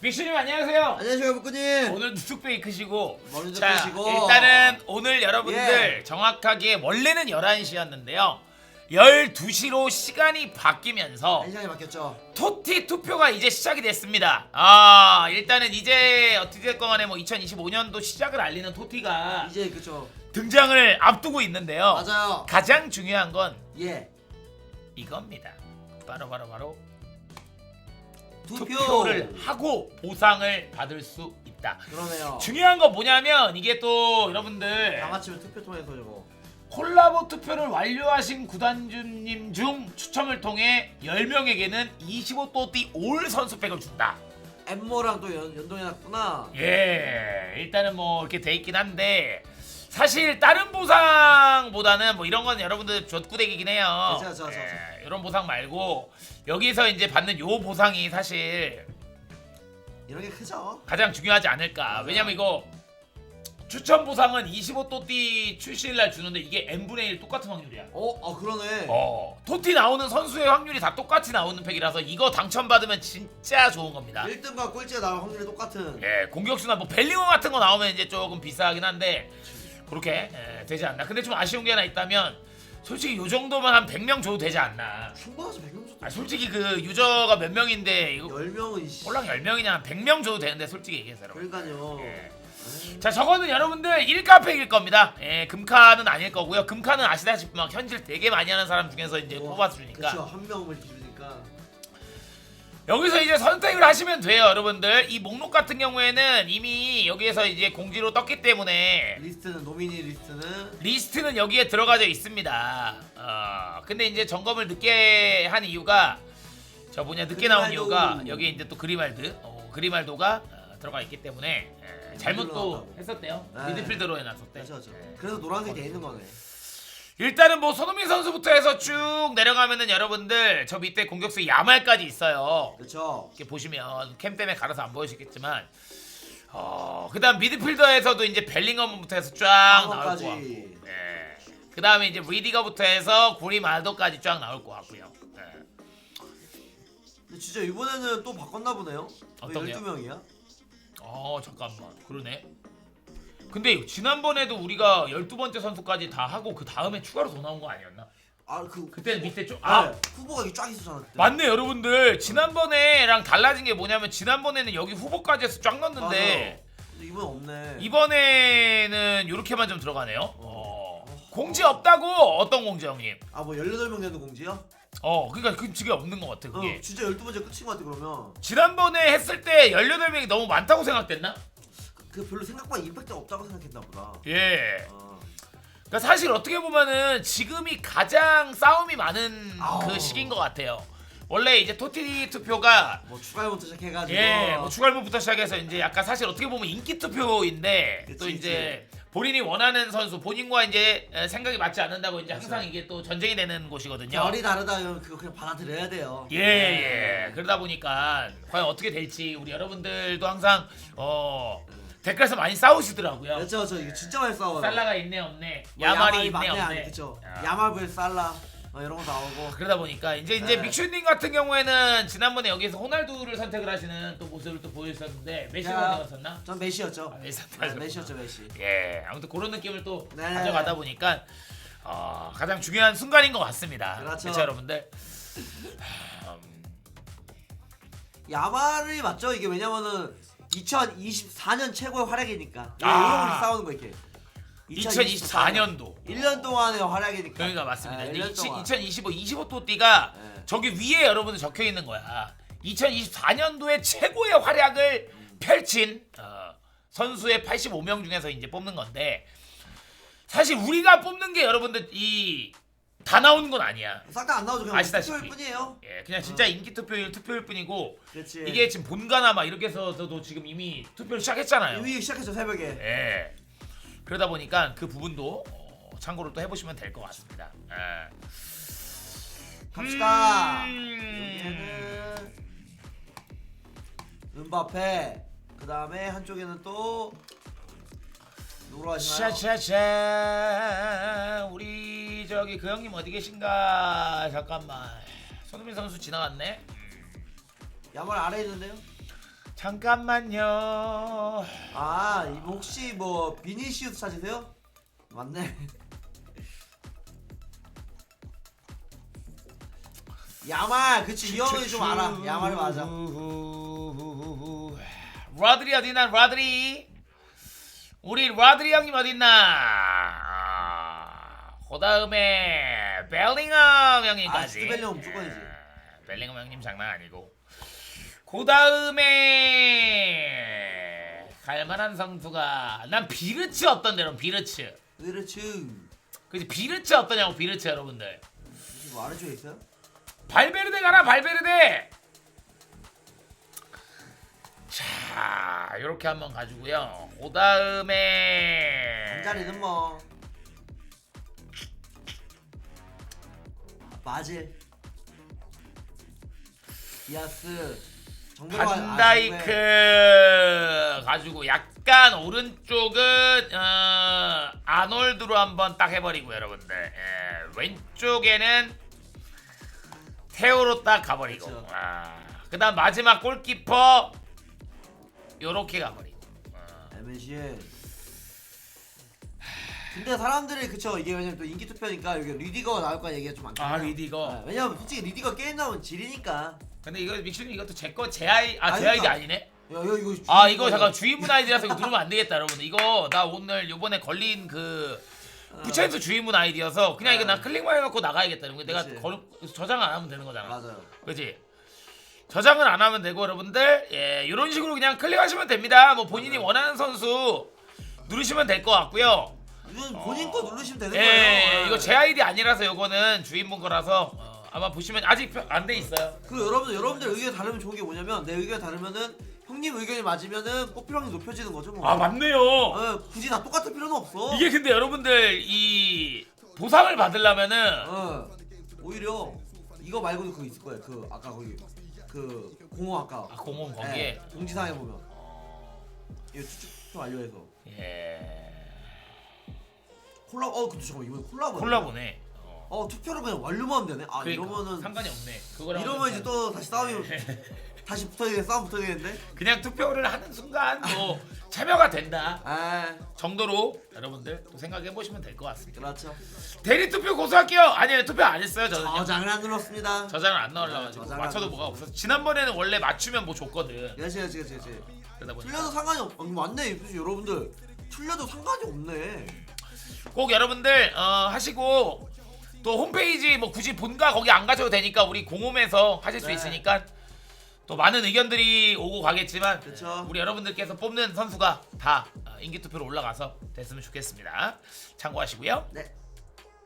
믹슈님 안녕하세요. 안녕하세요 북구님. 오늘 뚝배기 크시고 머리도 자 크시고. 일단은 오늘 여러분들 예. 정확하게 원래는 11시였는데요. 12시로 시간이 바뀌면서 한 시간이 바뀌었죠. 토티 투표가 이제 시작이 됐습니다. 아 일단은 이제 어떻게 될건 간에 뭐 2025년도 시작을 알리는 토티가 이제 그쵸. 등장을 앞두고 있는데요. 맞아요. 가장 중요한 건 예. 이겁니다. 바로 바로 바로 투표 투표를 하고 보상을 받을 수 있다 그러네요 중요한 건 뭐냐면 이게 또 여러분들 다 맞히면 투표 통해서 저거 콜라보 투표를 완료하신 구단주님 중 추첨을 통해 10명에게는 25또띠 올 선수팩을 준다. 엠모랑 또 연, 연동해놨구나 예, 일단은 뭐 이렇게 돼 있긴 한데 사실 다른 보상보다는 뭐 이런 건 여러분들 좆구대기긴 해요. 그쵸, 그쵸, 그쵸. 예, 이런 보상 말고 여기서 이제 받는 요 보상이 사실 이런 게 크죠 가장 중요하지 않을까. 왜냐면 이거 추천 보상은 25또띠 출시일 날 주는데 이게 n분의 1 똑같은 확률이야. 어? 아 그러네 어, 토티 나오는 선수의 확률이 다 똑같이 나오는 팩이라서 이거 당첨받으면 진짜 좋은 겁니다. 1등과 꼴찌가 나올 확률이 똑같은 예, 공격수나 뭐 벨링어 같은 거 나오면 이제 조금 비싸긴 한데 그렇게 예, 되지 않나. 근데 좀 아쉬운 게 하나 있다면 솔직히 요 정도면 한 100명 줘도 되지 않나. 충분하죠 100명 정도 아, 솔직히 그 유저가 몇 명인데 이거 10명은 이씨 꼴랑 10명이냐 한 100명 줘도 되는데 솔직히 얘기해서 여러분. 그러니까요 예. 자 저거는 여러분들 1카팩일 겁니다. 예, 금카는 아닐 거고요. 금카는 아시다시피 막 현질 되게 많이 하는 사람 중에서 이제 뭐, 뽑아서 주니까. 그쵸 한 명을 여기서 이제 선택을 하시면 돼요, 여러분들. 이 목록 같은 경우에는 이미 여기에서 이제 공지로 떴기 때문에 리스트는 노미니 리스트는 리스트는 여기에 들어가져 있습니다. 어, 근데 이제 점검을 늦게 한 이유가 저 뭐냐 늦게 나온 그리말도. 이유가 여기 이제 또 그리말드, 어, 그리말도가 어, 들어가 있기 때문에 예, 잘못 또 나왔다고. 했었대요. 네. 미드필더로 해놨었대. 그렇죠 그렇죠 예. 그래서 노란색이 돼 있는 거네 일단은 뭐 손흥민 선수부터 해서 쭉 내려가면은 여러분들 저 밑에 공격수 야말까지 있어요. 그렇죠 이렇게 보시면 캠 때문에 가려서 안 보이시겠지만 어 그다음 미드필더에서도 이제 벨링엄부터 해서 쫙 나올 것. 같고 예. 그다음에 이제 리디거부터 해서 구리 말도까지 쫙 나올 것 같고요 예. 근데 진짜 이번에는 또 바꿨나 보네요 어떤 게요? 12명이야? 어 잠깐만 그러네 근데 지난번에도 우리가 12번째 선수까지 다 하고 그 다음에 추가로 더 나온 거 아니었나? 아그 그때는 밑에 좀아아 후보가 쫙 있었잖아 그때. 맞네 여러분들 지난번에랑 달라진 게 뭐냐면 지난번에는 여기 후보까지 해서 쫙 넣었는데 근데 이번 없네 이번에는 이렇게만 좀 들어가네요. 어. 공지 없다고 어떤 공지 형님? 아뭐 18명 되는 공지야? 어, 그러니까 그 지금 없는 것 같아 어 그게. 진짜 12번째 끝인 것 같아 그러면 지난번에 했을 때 18명이 너무 많다고 생각됐나? 그 별로 생각보다 임팩트가 없다고 생각했나 보다 예. 어. 그러니까 사실 어떻게 보면은 지금이 가장 싸움이 많은 아우. 그 시기인 것 같아요. 원래 이제 토티 투표가 뭐 추가열부터 시작해가지고 예, 뭐 추가일부터 시작해서 이제 약간 사실 어떻게 보면 인기 투표인데 그치, 또 이제 본인이 원하는 선수, 본인과 이제 에, 생각이 맞지 않는다고 이제 항상 그쵸. 이게 또 전쟁이 되는 곳이거든요. 결이 다르다 면 그거 그냥 받아들여야 돼요 예, 예. 그러다 보니까 과연 어떻게 될지 우리 여러분들도 항상 어 댓글에서 많이 싸우시더라고요. 그렇죠 저 이거 진짜 많이 싸워요 살라가 있네 없네, 뭐 야말이 있네 아니, 없네. 그쵸 야. 야말 vs 살라 어, 이런 거 나오고 그러다 보니까 이제 이제 네. 믹슈님 같은 경우에는 지난번에 여기서 호날두를 선택을 하시는 또 모습을 또 보여주셨는데 야. 선택하셨나? 전 메시였죠 아, 메시 네, 선택하셨구나. 메시였죠 메시 예, 아무튼 그런 느낌을 또 네. 가져가다 보니까 어, 가장 중요한 순간인 것 같습니다. 그렇죠. 여러분들? 야말이 맞죠 이게 왜냐면은 2024년 최고의 활약이니까 아. 아. 이런 싸우는 거 이렇게 2024년도 1년 동안의 활약이니까 그러니까 맞습니다. 아, 1년 동안 2025 25도 띠가 네. 저기 위에 여러분들 적혀 있는 거야. 2024년도에 최고의 활약을 펼친 어, 선수의 85명 중에서 이제 뽑는 건데 사실 우리가 뽑는 게 여러분들 이 다 나오는 건 아니야. 싹 다 안 나오죠 그냥 아시다시피. 투표일 뿐이에요 예, 그냥 진짜 인기 투표일 투표일 뿐이고 그렇지 이게 지금 본가나 막 이렇게 해서도 지금 이미 투표를 시작했잖아요. 이미 시작했죠 새벽에 예. 그러다 보니까 그 부분도 어, 참고를 또 해보시면 될 것 같습니다. 예. 갑시다 음. 여기에는 은바페 그 다음에 한쪽에는 또 누구로 하시나요? 샤샤샤 우리 저기 그 형님 어디 계신가 잠깐만 손흥민 선수 지나갔네 야말 아래 있는데요? 잠깐만요. 아 이거 혹시 뭐 비니시우스 찾으세요? 맞네. 야말 그치 이 형이 좀 알아. 야말이 맞아. 라드리 어디나 라드리 우리 라드리 형님 어딨나 아, 그 다음에 벨링엄 형님까지. 아, 벨링엄 무조건이지. 아, 벨링엄 형님 장난 아니고. 그 다음에 갈만한 선수가 난 비르츠 어떤데요 비르츠. 그렇지. 그지? 비르츠 어떠냐고 비르츠 여러분들. 뭐 아래쪽에 있어요? 발베르데 가라 발베르데! 자 이렇게 한번 가지고요. 그 다음에 잠자리는 뭐 마질. 디아스. 아, 반다이크 가지고 약간 오른쪽은 어, 아놀드로 한번 딱 해버리고 여러분들. 예, 왼쪽에는 테오로 딱 가버리고. 그쵸. 아, 그다음 마지막 골키퍼 요렇게 가버리고. 어. MNCN 근데 사람들이 그쵸 이게 왜냐면 또 인기 투표니까 여기 리디거가 나올 거야 얘기가 좀 많긴 아. 리디거. 네, 왜냐면 솔직히 리디거 게임 나오면 지리니까. 근데 이거 믹슈님 이것도 제거 제 아이 아 제. 아이디 아니네? 야, 야 이거 아 이거 잠깐 주인분 아이디라서 이거 누르면 안 되겠다 여러분들. 이거 나 오늘 요번에 걸린 그 부천에서 주인분 아이디여서 그냥 이거 나 클릭만 해갖고 나가야겠다 이거 내가 그치. 걸, 저장 안 하면 되는 거잖아. 맞아요. 그지 저장은 안 하면 되고 여러분들. 예 이런 식으로 그냥 클릭하시면 됩니다. 뭐 본인이 원하는 선수 누르시면 될 것 같고요 이건 본인 거 누르시면 되는 예, 거예요. 예 이거 제 아이디 아니라서 요거는 주인분 거라서 어, 아마 보시면 아직 안 돼 있어요. 그리고 여러분들 여러분들 의견 다르면 좋은 게 뭐냐면 내 의견 다르면은 형님 의견이 맞으면은 뽑힐 확률 높여지는 거죠 뭐. 아 맞네요. 어, 굳이 다 똑같을 필요는 없어. 이게 근데 여러분들 이 보상을 받으려면은 어, 오히려 이거 말고도 그거 있을 거예요. 그 아까 거기 그 공허 아까. 아, 공원 거기에? 네, 공지사항에 보면. 이거 추측표 완료해서. 예 콜라. 어 근데 잠깐 이번 콜라보. 콜라보네. 어. 어 투표를 그냥 완료만 하면 되네. 아 그러니까 이러면은 상관이 없네. 그거랑 이러면 이제 또 다시 싸움이 다시 붙어야 싸움 붙어야 되는데. 그냥 투표를 하는 순간 뭐 참여가 된다 아 정도로 여러분들 또 생각해 보시면 될 것 같습니다. 그렇죠. 대리 투표 고소할게요. 아니요 투표 안 했어요 저는요. 저장을 안 눌렀습니다. 저장을 안 넣으려가지고 저장을 안 맞춰도. 뭐가 없어서 지난번에는 원래 맞추면 뭐 줬거든. 그렇지 그렇지 그렇지. 보니까 틀려도 상관이 없. 어, 맞네 여러분들. 틀려도 상관이 없네. 꼭 여러분들 어, 하시고 또 홈페이지 뭐 굳이 본가 거기 안 가셔도 되니까 우리 공홈에서 하실 수 네. 있으니까 또 많은 의견들이 오고 가겠지만 그쵸. 우리 여러분들께서 뽑는 선수가 다 어, 인기 투표로 올라가서 됐으면 좋겠습니다. 참고하시고요. 네.